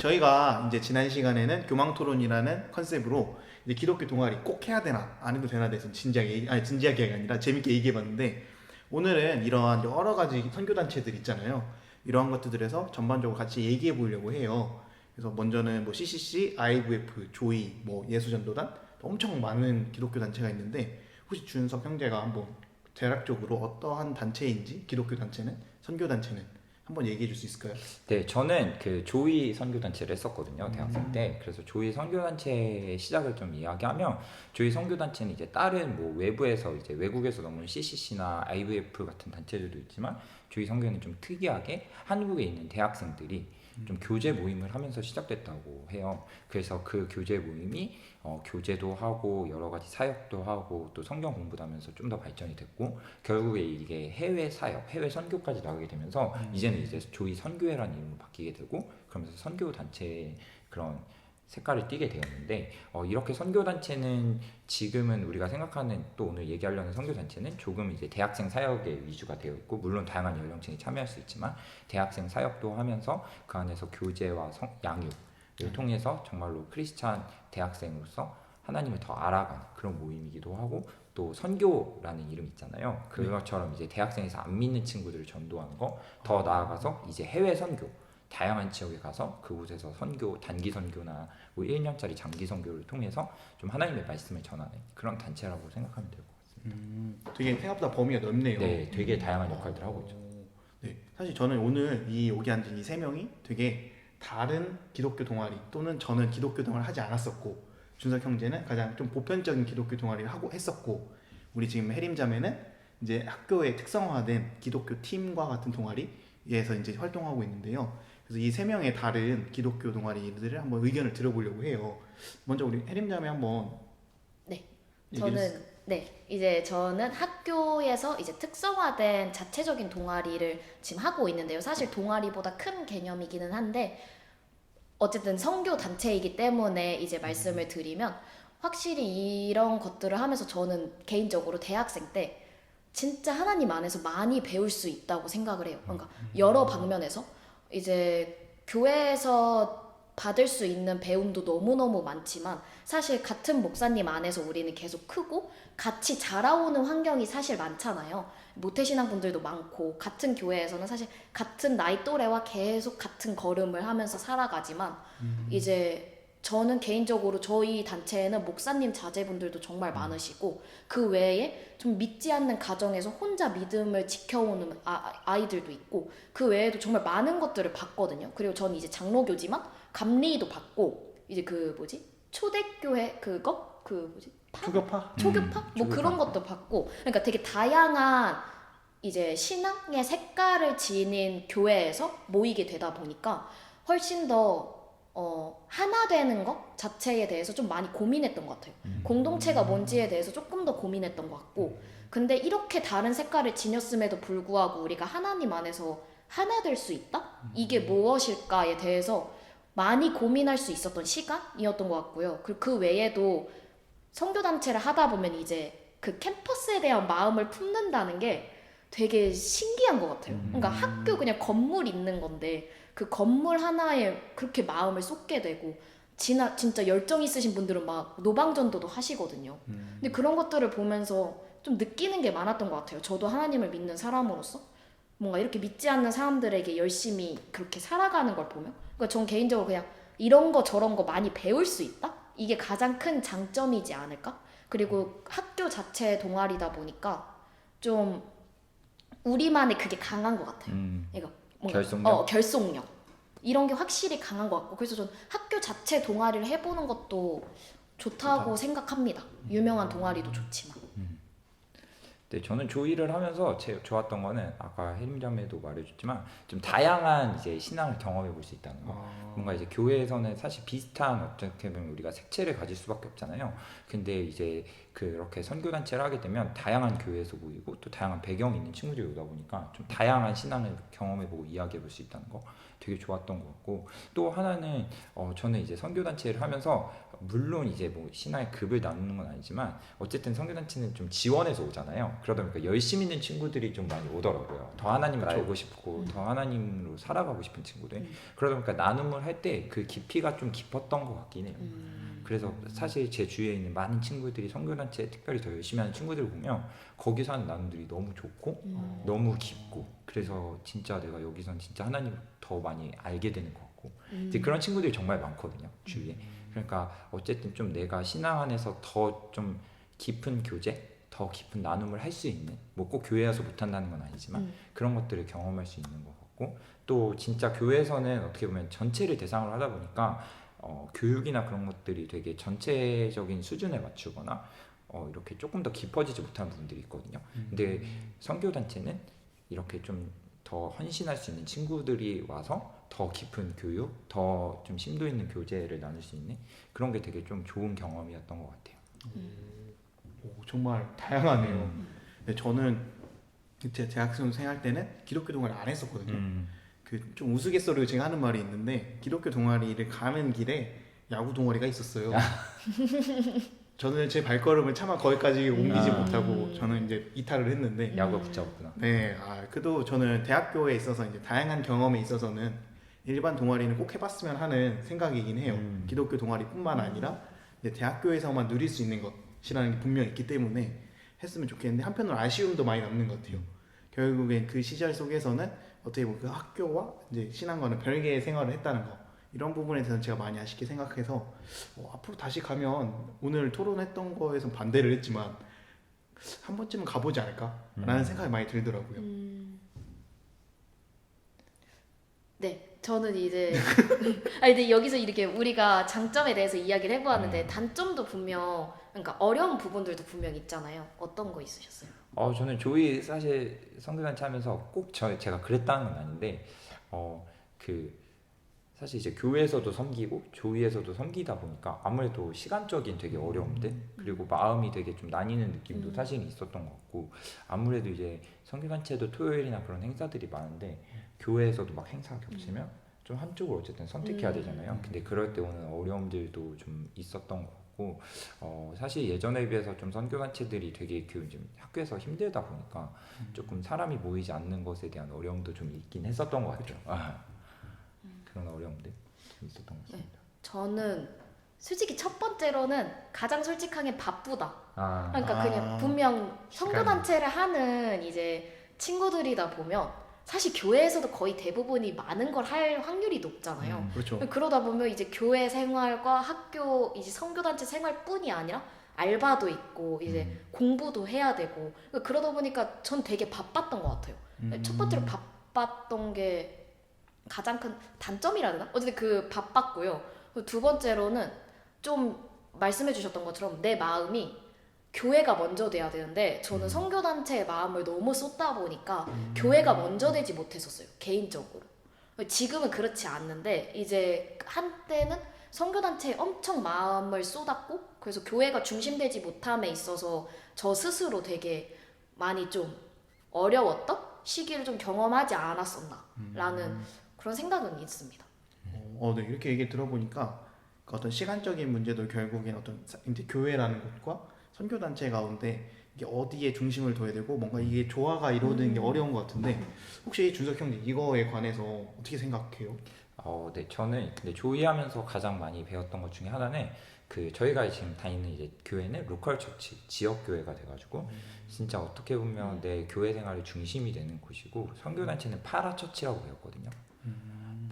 저희가 이제 지난 시간에는 교망 토론이라는 컨셉으로 이제 기독교 동아리 꼭 해야 되나 안 해도 되나 대해서 진지하게 얘기- 아니 진지하게가 아니라 재밌게 얘기해봤는데 오늘은 이러한 여러 가지 선교 단체들 있잖아요. 이러한 것들에서 전반적으로 같이 얘기해 보려고 해요. 그래서 먼저는 뭐 CCC, IVF, 조이, 뭐 예수전도단 엄청 많은 기독교 단체가 있는데 혹시 준석 형제가 한번 대략적으로 어떠한 단체인지 기독교 단체는 선교 단체는 한번 얘기해 줄 수 있을까요? 네, 저는 그 조이 선교단체를 했었거든요, 음. 대학생 때. 그래서 조이 선교단체 시작을 좀 이야기하면, 조이 선교단체는 이제 다른 뭐 외부에서 이제 외국에서 넘은 CCC나 IVF 같은 단체들도 있지만, 조이 선교는 좀 특이하게 한국에 있는 대학생들이 좀 교제 모임을 하면서 시작됐다고 해요. 그래서 그 교제 모임이 어, 교제도 하고 여러 가지 사역도 하고 또 성경 공부도 하면서 좀 더 발전이 됐고 결국에 이게 해외 사역, 해외 선교까지 나가게 되면서 이제는 이제 조이 선교회라는 이름으로 바뀌게 되고 그러면서 선교 단체의 그런 색깔을 띠게 되었는데 어, 이렇게 선교 단체는 지금은 우리가 생각하는 또 오늘 얘기하려는 선교 단체는 조금 이제 대학생 사역에 위주가 되어 있고 물론 다양한 연령층이 참여할 수 있지만 대학생 사역도 하면서 그 안에서 교제와 성, 양육을 통해서 정말로 크리스찬 대학생으로서 하나님을 더 알아가는 그런 모임이기도 하고 또 선교라는 이름 있잖아요. 그것처럼 이제 대학생에서 안 믿는 친구들을 전도하는 거 더 나아가서 이제 해외 선교 다양한 지역에 가서 그곳에서 선교 단기 선교나 뭐 1년짜리 장기 선교를 통해서 좀 하나님의 말씀을 전하는 그런 단체라고 생각하면 될 것 같습니다. 음, 되게 생각보다 범위가 넓네요. 네, 되게 다양한 역할들을 하고 있죠. 네, 사실 저는 오늘 이 여기 앉은 이 세 명이 되게 다른 기독교 동아리 또는 저는 기독교 동아리 하지 않았었고 준석 형제는 가장 좀 보편적인 기독교 동아리를 하고 했었고 우리 지금 해림 자매는 이제 학교에 특성화된 기독교 팀과 같은 동아리에서 이제 활동하고 있는데요. 그래서 이 세 명의 다른 기독교 동아리들을 한번 의견을 들어보려고 해요. 먼저 우리 해림자매 한번 네. 저는 네 이제 저는 학교에서 이제 특성화된 자체적인 동아리를 지금 하고 있는데요. 사실 동아리보다 큰 개념이기는 한데 어쨌든 선교 단체이기 때문에 이제 말씀을 드리면 확실히 이런 것들을 하면서 저는 개인적으로 대학생 때 진짜 하나님 안에서 많이 배울 수 있다고 생각을 해요. 그러니까 여러 방면에서 이제 교회에서 받을 수 있는 배움도 너무너무 많지만 사실 같은 목사님 안에서 우리는 계속 크고 같이 자라오는 환경이 사실 많잖아요. 모태신앙 분들도 많고 같은 교회에서는 사실 같은 나이 또래와 계속 같은 걸음을 하면서 살아가지만 이제 저는 개인적으로 저희 단체에는 목사님 자제분들도 정말 많으시고 그 외에 좀 믿지 않는 가정에서 혼자 믿음을 지켜오는 아, 아이들도 있고 그 외에도 정말 많은 것들을 봤거든요. 그리고 저는 이제 장로교지만 감리도 받고 이제 그 뭐지 초대교회 그거 그 뭐지 파? 초교파 초교파 뭐 초교파. 그런 것도 받고 그러니까 되게 다양한 이제 신앙의 색깔을 지닌 교회에서 모이게 되다 보니까 훨씬 더 어, 하나 되는 것 자체에 대해서 좀 많이 고민했던 것 같아요. 공동체가 뭔지에 대해서 조금 더 고민했던 것 같고, 근데 이렇게 다른 색깔을 지녔음에도 불구하고 우리가 하나님 안에서 하나 될 수 있다? 이게 무엇일까에 대해서 많이 고민할 수 있었던 시간이었던 것 같고요. 그리고 그 외에도 선교단체를 하다 보면 이제 그 캠퍼스에 대한 마음을 품는다는 게 되게 신기한 것 같아요. 그러니까 학교 그냥 건물 있는 건데 그 건물 하나에 그렇게 마음을 쏟게 되고 지나 진짜 열정 있으신 분들은 막 노방전도도 하시거든요. 근데 그런 것들을 보면서 좀 느끼는 게 많았던 것 같아요. 저도 하나님을 믿는 사람으로서 뭔가 이렇게 믿지 않는 사람들에게 열심히 그렇게 살아가는 걸 보면 그러니까 전 개인적으로 그냥 이런 거 저런 거 많이 배울 수 있다? 이게 가장 큰 장점이지 않을까? 그리고 학교 자체 동아리다 보니까 좀 우리만의 그게 강한 것 같아요. 음, 이거 뭔가- 결속력? 어, 결속력. 이런 게 확실히 강한 것 같고 그래서 전 학교 자체 동아리를 해보는 것도 좋다고 생각합니다. 유명한 동아리도 좋지만. 네, 저는 조의를 하면서 제 좋았던 거는 아까 혜림자매도 말해줬지만 좀 다양한 이제 신앙을 경험해 볼 수 있다는 거. 아, 뭔가 이제 교회에서는 사실 비슷한 어떻게 보면 우리가 색채를 가질 수밖에 없잖아요. 근데 이제 그렇게 선교 단체를 하게 되면 다양한 교회에서 모이고 또 다양한 배경이 있는 친구들이 오다 보니까 좀 다양한 신앙을 경험해보고 이야기해볼 수 있다는 거 되게 좋았던 것 같고 또 하나는 어, 저는 이제 선교 단체를 하면서 물론 이제 뭐 신앙의 급을 나누는 건 아니지만 어쨌든 선교 단체는 좀 지원해서 오잖아요. 그러다 보니까 열심히 있는 친구들이 좀 많이 오더라고요. 더 하나님을. 알고 싶고 더 하나님으로 살아가고 싶은 친구들. 음. 그러다 보니까 나눔을 할 때 그 깊이가 좀 깊었던 것 같긴 해요. 음. 그래서 사실 제 주위에 있는 많은 친구들이 선교단 체 특별히 더 열심히 하는 친구들을 보면 거기서 하는 나눔들이 너무 좋고 음. 너무 깊고 그래서 진짜 내가 여기선 진짜 하나님 더 많이 알게 되는 것 같고 음. 이제 그런 친구들이 정말 많거든요 주위에 그러니까 어쨌든 좀 내가 신앙 안에서 더 좀 깊은 교제 더 깊은 나눔을 할 수 있는 뭐 꼭 교회 와서 못한다는 건 아니지만 음. 그런 것들을 경험할 수 있는 것 같고 또 진짜 교회에서는 어떻게 보면 전체를 대상으로 하다 보니까 어, 교육이나 그런 것들이 되게 전체적인 수준에 맞추거나 어, 이렇게 조금 더 깊어지지 못하는 부분들이 있거든요. 근데 선교 단체는 이렇게 좀 더 헌신할 수 있는 친구들이 와서 더 깊은 교육, 더 좀 심도 있는 교제를 나눌 수 있는 그런 게 되게 좀 좋은 경험이었던 것 같아요. 오, 정말 다양하네요. 음. 근데 저는 제 대학생 생활 때는 기독교 동아리 안 했었거든요. 음. 그좀 우스갯소리로 제가 하는 말이 있는데 기독교 동아리를 가는 길에 야구 동아리가 있었어요. 저는 제 발걸음을 차마 거기까지 옮기지 아. 못하고 저는 이제 이탈을 했는데 야구가 붙잡았구나. 네, 아, 그래도 저는 대학교에 있어서 이제 다양한 경험에 있어서는 일반 동아리는 꼭 해봤으면 하는 생각이긴 해요. 음. 기독교 동아리뿐만 아니라 이제 대학교에서만 누릴 수 있는 것이라는 게 분명히 있기 때문에 했으면 좋겠는데 한편으로 아쉬움도 많이 남는 것 같아요. 결국엔 그 시절 속에서는 어떻게 보면 그 학교와 이제 신앙과는 별개의 생활을 했다는 거 이런 부분에 대해서는 제가 많이 아쉽게 생각해서 어, 앞으로 다시 가면 오늘 토론했던 거에서 반대를 했지만 한 번쯤은 가보지 않을까라는 음. 생각이 많이 들더라고요. 음. 네, 저는 이제 아니 근데 여기서 이렇게 우리가 장점에 대해서 이야기를 해보았는데 음. 단점도 분명 그러니까 어려운 부분들도 분명 있잖아요. 어떤 거 있으셨어요? 어 저는 조이 사실 선교단체 하면서 꼭 저 제가 그랬다는 건 아닌데 어그 사실 이제 교회에서도 섬기고 조이에서도 섬기다 보니까 아무래도 시간적인 되게 어려움들 그리고 마음이 되게 좀 나뉘는 느낌도 음. 사실 있었던 것 같고 아무래도 이제 선교단체도 토요일이나 그런 행사들이 많은데 교회에서도 막 행사가 겹치면 좀 한쪽을 어쨌든 선택해야 음. 되잖아요. 근데 그럴 때 오는 어려움들도 좀 있었던 것 같고 어, 사실 예전에 비해서 좀 선교단체들이 되게 그좀 학교에서 힘들다 보니까 조금 사람이 모이지 않는 것에 대한 어려움도 좀 있긴 했었던 것 같아요. 아, 그런 어려움들 좀 있었던 것 같습니다. 저는 솔직히 첫 번째로는 가장 솔직하게 바쁘다. 아, 그러니까 아, 그냥 분명 시간이. 선교 단체를 하는 이제 친구들이다 보면 사실 교회에서도 거의 대부분이 많은 걸 할 확률이 높잖아요. 음. 그렇죠. 그러다 보면 이제 교회 생활과 학교 이제 선교 단체 생활뿐이 아니라 알바도 있고 이제 음. 공부도 해야 되고 그러다 보니까 전 되게 바빴던 것 같아요. 음. 첫 번째로 바빴던 게 가장 큰 단점이라 되나? 어쨌든 그 바빴고요. 두 번째로는 좀 말씀해 주셨던 것처럼 내 마음이 교회가 먼저 돼야 되는데 저는 음. 선교 단체에 마음을 너무 쏟다 보니까 음. 교회가 먼저 되지 못했었어요 개인적으로 지금은 그렇지 않는데 이제 한때는 선교단체에 엄청 마음을 쏟았고 그래서 교회가 중심되지 못함에 있어서 저 스스로 되게 많이 좀 어려웠던 시기를 좀 경험하지 않았었나 라는 그런 생각은 있습니다 어, 네 이렇게 얘기 들어보니까 그 어떤 시간적인 문제도 결국엔 어떤 사- 이제 교회라는 곳과 선교 단체 가운데 이게 어디에 중심을 둬야 되고 뭔가 이게 조화가 이루어지는 게 음. 어려운 것 같은데 혹시 준석 형님 이거에 관해서 어떻게 생각해요? 어, 네, 저는 근데 조이하면서 가장 많이 배웠던 것 중에 하나는 그 저희가 지금 다니는 이제 교회는 로컬 처치 지역 교회가 돼가지고 진짜 어떻게 보면 내 교회 생활의 중심이 되는 곳이고 선교 단체는 파라 처치라고 배웠거든요.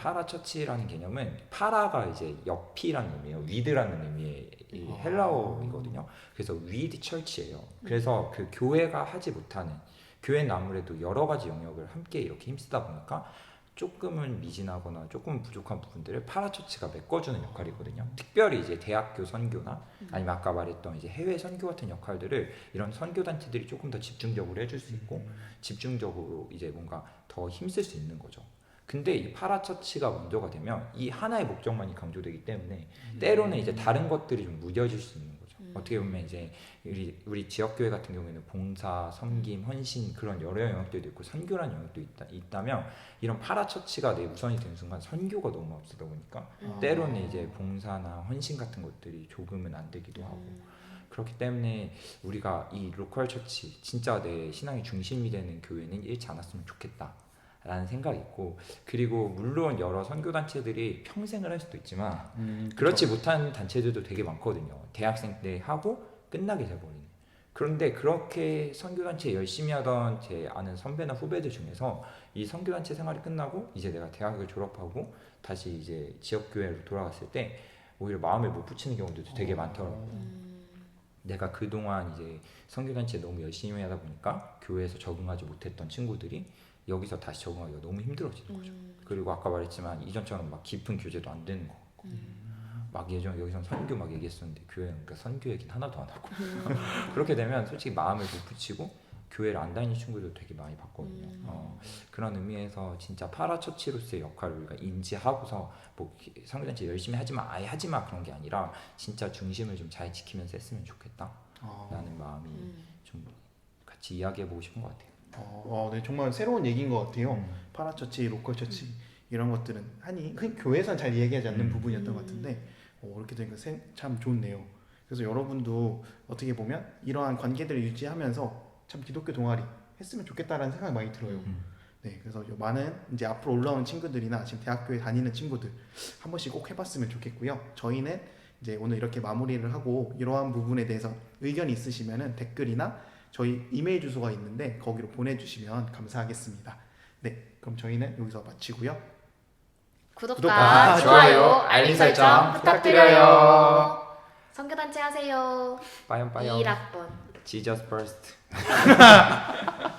파라 처치라는 개념은 파라가 이제 옆이라는 의미예요. 위드라는 의미의 이 아. 헬라어이거든요. 그래서 위드 처치예요. 그래서 그 교회가 하지 못하는 교회는 아무래도 여러 가지 영역을 함께 이렇게 힘쓰다 보니까 조금은 미진하거나 조금 부족한 부분들을 파라처치가 메꿔주는 역할이거든요. 특별히 이제 대학교 선교나 아니면 아까 말했던 이제 해외 선교 같은 역할들을 이런 선교 단체들이 조금 더 집중적으로 해줄 수 있고 집중적으로 이제 뭔가 더 힘쓸 수 있는 거죠. 근데 이 파라처치가 먼저가 되면 이 하나의 목적만이 강조되기 때문에 때로는 이제 다른 것들이 좀 무뎌질 수 있는 거죠. 어떻게 보면 이제 우리, 우리 지역교회 같은 경우에는 봉사, 섬김, 헌신 그런 여러 영역들도 있고 선교라는 영역도 있다, 있다면 이런 파라처치가 내 우선이 되는 순간 선교가 너무 앞서다 보니까 음. 때로는 이제 봉사나 헌신 같은 것들이 조금은 안 되기도 하고 그렇기 때문에 우리가 이 로컬 처치 진짜 내 신앙의 중심이 되는 교회는 잃지 않았으면 좋겠다. 라는 생각이 있고 그리고 물론 여러 선교 단체들이 평생을 할 수도 있지만 음, 그렇지 못한 단체들도 되게 많거든요. 대학생 때 하고 끝나게 돼버리는. 그런데 그렇게 선교 단체 열심히 하던 제 아는 선배나 후배들 중에서 이 선교 단체 생활이 끝나고 이제 내가 대학을 졸업하고 다시 이제 지역 교회로 돌아갔을 때 오히려 마음을 못 붙이는 경우도 되게 많더라고요. 음. 내가 그동안 이제 선교 단체 너무 열심히 하다 보니까 교회에서 적응하지 못했던 친구들이 여기서 다시 적응하기가 너무 힘들어지는 거죠. 음. 그리고 아까 말했지만 이전처럼 막 깊은 교제도 안 되는 거 같고 막 예전 여기서 선교 막 얘기했었는데 교회는 그러니까 선교 얘기는 하나도 안 하고 그렇게 되면 솔직히 마음을 못 붙이고 교회를 안 다니는 친구들도 되게 많이 봤거든요. 음. 어, 그런 의미에서 진짜 파라처치로서의 역할을 우리가 인지하고서 뭐 선교단체 열심히 하지마 아예 하지마 그런 게 아니라 진짜 중심을 좀 잘 지키면서 했으면 좋겠다 라는 어, 마음이 음. 좀 같이 이야기해 보고 싶은 것 같아요. 어, 어, 네, 정말 새로운 얘기인 것 같아요. 음. 파라처치, 로컬처치 이런 것들은 흔히 교회에선 잘 얘기하지 않는 음. 부분이었던 음. 것 같은데 어, 이렇게 되니까 생- 참 좋네요. 그래서 여러분도 어떻게 보면 이러한 관계들을 유지하면서 참 기독교 동아리 했으면 좋겠다라는 생각이 많이 들어요. 음. 네, 그래서 요 많은 이제 앞으로 올라오는 친구들이나 지금 대학교에 다니는 친구들 한 번씩 꼭 해봤으면 좋겠고요. 저희는 이제 오늘 이렇게 마무리를 하고 이러한 부분에 대해서 의견이 있으시면은 댓글이나 저희 이메일 주소가 있는데 거기로 보내주시면 감사하겠습니다. 네, 그럼 저희는 여기서 마치고요. 구독과, 구독과 좋아요, 좋아요, 알림 설정 부탁드려요. 부탁드려요. 선교단체 하세요. 빠염 빠염. 1학번. Jesus first.